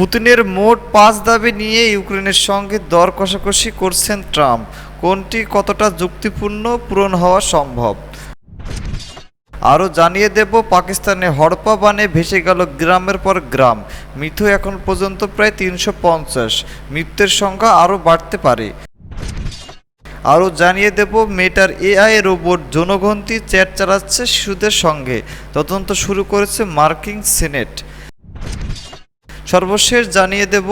পুতিনের মোট পাঁচ দাবি নিয়ে ইউক্রেনের সঙ্গে দর কষাকষি করছেন ট্রাম্প। কোনটি কতটা যুক্তিপূর্ণ পূরণ হওয়া সম্ভব? আরও জানিয়ে দেব, পাকিস্তানে হড়পা বানে ভেসে গেল গ্রামের পর গ্রাম। মৃত এখন পর্যন্ত প্রায় তিনশো পঞ্চাশ। মৃত্যুর সংখ্যা আরও বাড়তে পারে। আরও জানিয়ে দেব, মেটার এআই রোবট জনগণতি চ্যাট চালাচ্ছে শিশুদের সঙ্গে। তদন্ত শুরু করেছে মার্কিং সিনেট। সর্বশেষ জানিয়ে দেব,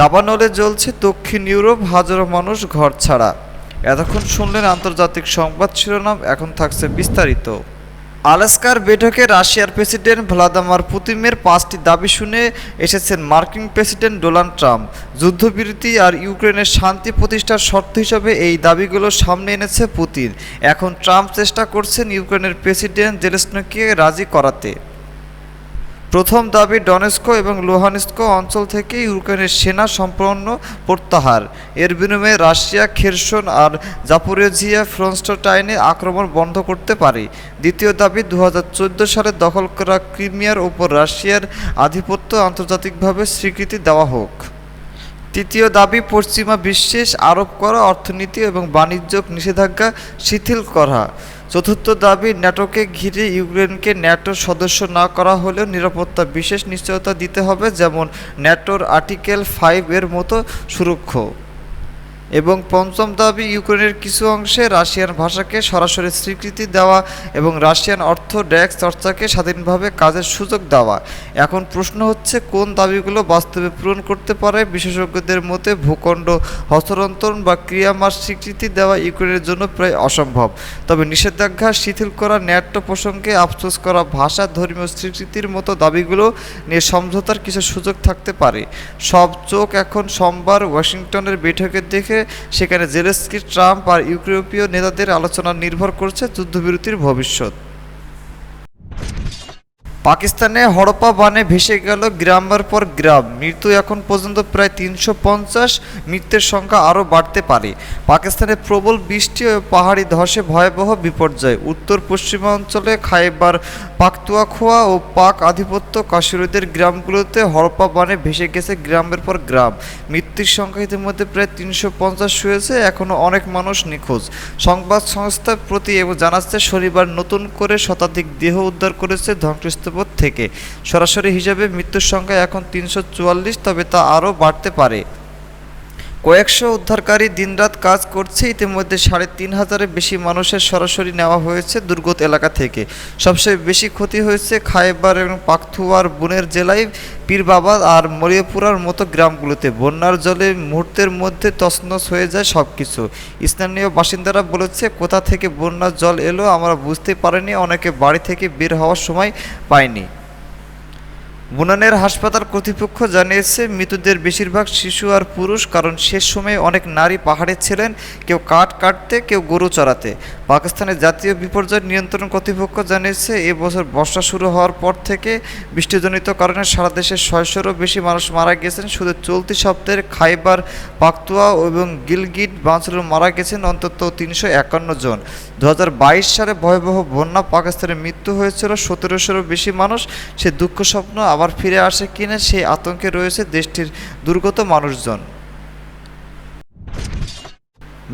দাবানলে জ্বলছে দক্ষিণ ইউরোপ, হাজারো মানুষ ঘর ছাড়া। এতক্ষণ শুনলেন আন্তর্জাতিক সংবাদ শিরোনাম, এখন থাকছে বিস্তারিত। আলাস্কার বৈঠকে রাশিয়ার প্রেসিডেন্ট ভ্লাদিমির পুতিনের পাঁচটি দাবি শুনে এসেছেন মার্কিন প্রেসিডেন্ট ডোনাল্ড ট্রাম্প। যুদ্ধবিরতি আর ইউক্রেনের শান্তি প্রতিষ্ঠার শর্ত হিসেবে এই দাবিগুলো সামনে এনেছে পুতিন। এখন ট্রাম্প চেষ্টা করছেন ইউক্রেনের প্রেসিডেন্ট জেলেসনকে রাজি করাতে। প্রথম দাবি ডনেস্কো এবং লুহানিস্কো অঞ্চল থেকে ইউক্রেনের সেনা সম্পন্ন প্রত্যাহার। এর বিনিময়ে রাশিয়া, খেরসন আর জাপোরেজিয়া ফ্রন্সটাইনে আক্রমণ বন্ধ করতে পারে। দ্বিতীয় দাবি দু হাজার চোদ্দ সালে দখল করা ক্রিমিয়ার ওপর রাশিয়ার আধিপত্য আন্তর্জাতিকভাবে স্বীকৃতি দেওয়া হোক। তৃতীয় দাবি, পশ্চিমা বিশ্বের আরোপ করা, অর্থনীতি এবং বাণিজ্য নিষেধাজ্ঞা শিথিল করা। চতুর্থ দাবি, ন্যাটোকে ঘিরে ইউক্রেনকে ন্যাটোর সদস্য না করা হলেও নিরাপত্তা বিশেষ নিশ্চয়তা দিতে হবে, যেমন ন্যাটোর আর্টিকেল ফাইভ এর মতো সুরক্ষ। এবং পঞ্চম দাবি, ইউক্রেনের কিছু অংশে রাশিয়ান ভাষাকে সরাসরি স্বীকৃতি দেওয়া এবং রাশিয়ান অর্থ ড্যাক্স চর্চাকে স্বাধীনভাবে কাজের সুযোগ দেওয়া। এখন প্রশ্ন হচ্ছে, কোন দাবিগুলো বাস্তবে পূরণ করতে পারে? বিশেষজ্ঞদের মতে, ভূখণ্ড হস্তান্তরণ বা ক্রিয়ামার স্বীকৃতি দেওয়া ইউক্রেনের জন্য প্রায় অসম্ভব। তবে নিষেধাজ্ঞা শিথিল করা ন্যাট্য প্রসঙ্গে আফসোস করা ভাষা ধর্মীয় স্বীকৃতির মতো দাবিগুলো নিয়ে সমঝোতার কিছু সুযোগ থাকতে পারে। সব চোখ এখন সোমবার ওয়াশিংটনের বৈঠকের দেখে সেখানে জেলেস্কি ট্রাম্প আর ইউরোপীয় নেতাদের আলোচনা নির্ভর করছে যুদ্ধবিরতির ভবিষ্যৎ। পাকিস্তানে হড়পা বানে ভেসে গেল গ্রামের পর গ্রাম। মৃত্যু এখন পর্যন্ত প্রায় তিনশো পঞ্চাশ মৃত্যুর সংখ্যা আরও বাড়তে পারে। পাকিস্তানে প্রবল বৃষ্টি ও পাহাড়ি ধসে ভয়াবহ বিপর্যয়। উত্তর পশ্চিমাঞ্চলে খাইবার পাকতুয়াখোয়া ও পাক আধিপত্য কাশ্মীরদের গ্রামগুলোতে হড়পা বানে ভেসে গেছে গ্রামের পর গ্রাম। মৃত্যুর সংখ্যা ইতিমধ্যে প্রায় তিনশো পঞ্চাশ হয়েছে, এখনও অনেক মানুষ নিখোঁজ। সংবাদ সংস্থার প্রতি এবং জানাচ্ছে, শনিবার নতুন করে শতাধিক দেহ উদ্ধার করেছে ধ্বংসস্তূপ থেকে। সরাসরি হিসাবে মৃত্যুর সংখ্যা এখন তিনশো চুয়াল্লিশ, তবে তা আরও বাড়তে পারে। কয়েকশো উদ্ধারকারী দিনরাত কাজ করছে। ইতিমধ্যে সাড়ে তিন হাজারের বেশি মানুষের সরাসরি নেওয়া হয়েছে দুর্গত এলাকা থেকে। সবচেয়ে বেশি ক্ষতি হয়েছে খাইবার এবং পাকথুয়ার বুনের জেলায়। পীরবাবা আর মরিয়পুরার মতো গ্রামগুলোতে। বন্যার জলে মুহূর্তের মধ্যে তছনছ হয়ে যায় সব কিছু স্থানীয় বাসিন্দারা বলেছে, কোথা থেকে বন্যার জল এলো আমরা বুঝতে পারিনি, অনেকে বাড়ি থেকে বের হওয়ার সময় পায়নি বুনানের হাসপাতাল কর্তৃপক্ষ জানিয়েছে, মৃতদের বেশিরভাগ শিশু আর পুরুষ, কারণ শেষ সময়ে অনেক নারী পাহাড়ে ছিলেন, কেউ কাঠ কাটতে, কেউ গরু চড়াতে। পাকিস্তানের জাতীয় বিপর্যয় নিয়ন্ত্রণ কর্তৃপক্ষ জানিয়েছে এবছর বর্ষা শুরু হওয়ার পর থেকে বৃষ্টিজনিত কারণে সারা দেশে ছয়শোরও বেশি মানুষ মারা গেছেন। শুধু চলতি সপ্তাহের খাইবার, পাকতুয়া এবং গিলগিট বাঞ্চলে মারা গেছেন অন্তত তিনশো একান্ন জন। দু হাজার বাইশ সালে ভয়াবহ বন্যা পাকিস্তানে মৃত্যু হয়েছিল, সতেরোশোরও বেশি মানুষ। সে দুঃখ স্বপ্ন আবার ফিরে আসে কিনা সেই আতঙ্কে রয়েছে দেশটির দুর্গত মানুষজন।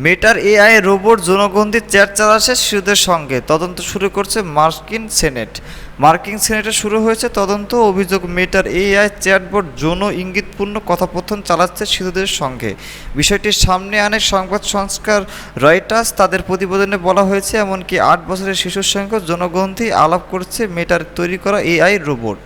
মেটার এআই রোবট জনগণদের চ্যাট চালাচ্ছে শিশুদের সঙ্গে। তদন্ত শুরু করছে মার্কিন সেনেট। মার্কিন সেনেটে শুরু হয়েছে তদন্ত। অভিযোগ, মেটার এআই চ্যাটবট যৌন ইঙ্গিতপূর্ণ কথাপথন চালাচ্ছে শিশুদের সঙ্গে। বিষয়টি সামনে আনে সংবাদ সংস্কার রয়টার্স। তাদের প্রতিবেদনে বলা হয়েছে, এমনকি আট বছরের শিশুর সঙ্গে জনগণতি আলাপ করছে মেটার তৈরি করা এআই রোবট।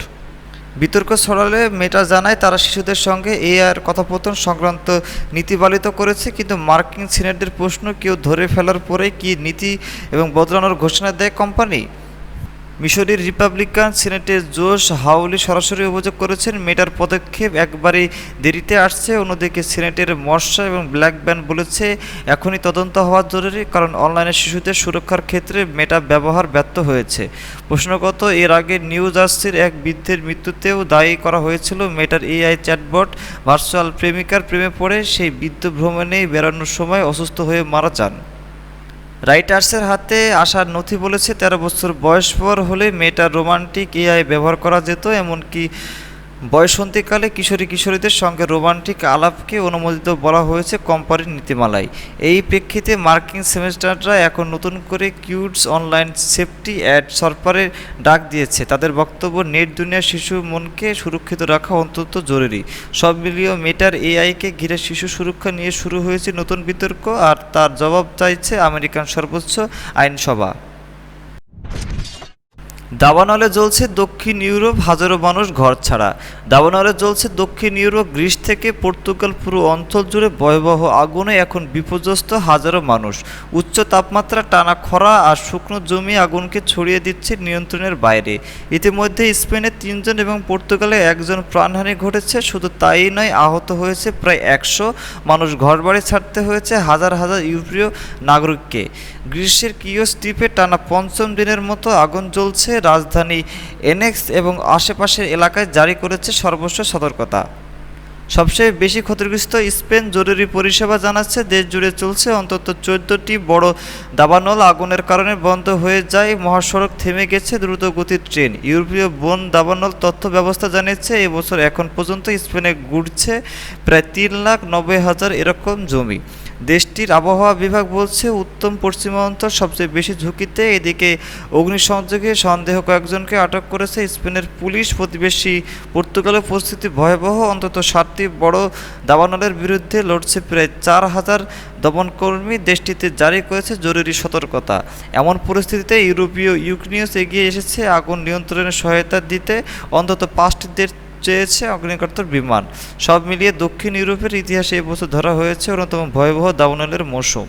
বিতর্ক ছড়ালে মেটা জানায় তারা শিশুদের সঙ্গে এআর কথোপকথন সংক্রান্ত নীতি পালিত করেছে, কিন্তু মার্কিন সিনেটদের প্রশ্ন, কেউ ধরে ফেলার পরে কি নীতি এবং বদলানোর ঘোষণা দেয় কোম্পানি? মিশরের রিপাবলিকান সিনেটের জোশ হাউলি সরাসরি অভিযোগ করেছেন মেটার পদক্ষেপ একবারেই দেরিতে আসছে। অন্যদিকে সিনেটের মর্সা এবং ব্ল্যাক ব্যান বলেছে, এখনই তদন্ত হওয়া জরুরি কারণ অনলাইনে শিশুদের সুরক্ষার ক্ষেত্রে মেটা ব্যবহার ব্যর্থ হয়েছে। প্রশ্নগত, এর আগে নিউ জার্সির এক বৃদ্ধের মৃত্যুতেও দায়ী করা হয়েছিল মেটার এআই চ্যাটবট। ভার্চুয়াল প্রেমিকার প্রেমে পড়ে সেই বৃদ্ধ ভ্রমণেই বেড়ানোর সময় অসুস্থ হয়ে মারা যান। রাইটার্সের হাতে আসার নথি বলেছে, তেরো বছর বয়স পর হলে মেয়েটার রোমান্টিক এআই ব্যবহার করা যেত, এমনকি বয়সন্ধিকালে কিশোরী কিশোরীদের সঙ্গে রোমান্টিক আলাপকে অনুমোদিত বলা হয়েছে কোম্পানির নীতিমালায়। এই প্রেক্ষিতে মার্কিন সেমিস্টাররা এখন নতুন করে কিউটস অনলাইন সেফটি অ্যাড সরপারের ডাক দিয়েছে। তাদের বক্তব্য, নেট দুনিয়ার শিশু মনকে সুরক্ষিত রাখা অত্যন্ত জরুরি। সব মিলিয়ে মেটার এআইকে ঘিরে শিশু সুরক্ষা নিয়ে শুরু হয়েছে নতুন বিতর্ক, আর তার জবাব চাইছে আমেরিকান সর্বোচ্চ আইনসভা। দাবানলে জ্বলছে দক্ষিণ ইউরোপ, হাজারো মানুষ ঘর ছাড়া। দাবানলে জ্বলছে দক্ষিণ ইউরোপ, গ্রিস থেকে পর্তুগাল পুরো অঞ্চল জুড়ে ভয়াবহ আগুনে এখন বিপর্যস্ত হাজারো মানুষ। উচ্চ তাপমাত্রা টানা খরা আর শুকনো জমি আগুনকে ছড়িয়ে দিচ্ছে নিয়ন্ত্রণের বাইরে। ইতিমধ্যে স্পেনে তিনজন এবং পর্তুগালে একজন প্রাণহানি ঘটেছে, শুধু তাই নয়, আহত হয়েছে প্রায় একশো মানুষ। ঘরবাড়ি ছাড়তে হয়েছে হাজার হাজার ইউরোপীয় নাগরিককে। গ্রীষ্মের কিওস দ্বীপে টানা পঞ্চম দিনের মতো আগুন জ্বলছে রাজধানী এনেক্স এবং আশেপাশের এলাকায় জারি করেছে সর্বোচ্চ সতর্কতা। সবচেয়ে বেশি ক্ষতিগ্রস্ত স্পেন জরুরি পরিষেবা জানাচ্ছে, দেশ জুড়ে চলছে অন্তত চোদ্দটি বড় দাবানল। আগুনের কারণে বন্ধ হয়ে যায় মহাসড়ক, থেমে গেছে দ্রুত গতির ট্রেন। ইউরোপীয় বন দাবানল তথ্য ব্যবস্থা জানিয়েছে এবছর এখন পর্যন্ত স্পেনে ঘুরছে প্রায় তিন লাখ নব্বই হাজার এরকম জমি। দেশটির আবহাওয়া বিভাগ বলছে, উত্তম পশ্চিমাঞ্চল সবচেয়ে বেশি ঝুঁকিতে। এদিকে অগ্নিসংযোগে সন্দেহ কয়েকজনকে আটক করেছে স্পেনের পুলিশ প্রতিবেশী পর্তুগালের পরিস্থিতি ভয়াবহ। অন্তত সাতটি বড় দাবানলের বিরুদ্ধে লড়ছে প্রায় চার হাজার দমনকর্মী। দেশটিতে জারি করেছে জরুরি সতর্কতা। এমন পরিস্থিতিতে ইউরোপীয় ইউক্রিনিয়াস এগিয়ে এসেছে। আগুন নিয়ন্ত্রণে সহায়তা দিতে অন্তত পাঁচটি দেশ চেয়েছে অগ্নিকর্তার বিমান। সব মিলিয়ে দক্ষিণ ইউরোপের ইতিহাসে এবছর ধরা হয়েছে অন্যতম ভয়াবহ দাবনালের মৌসুম।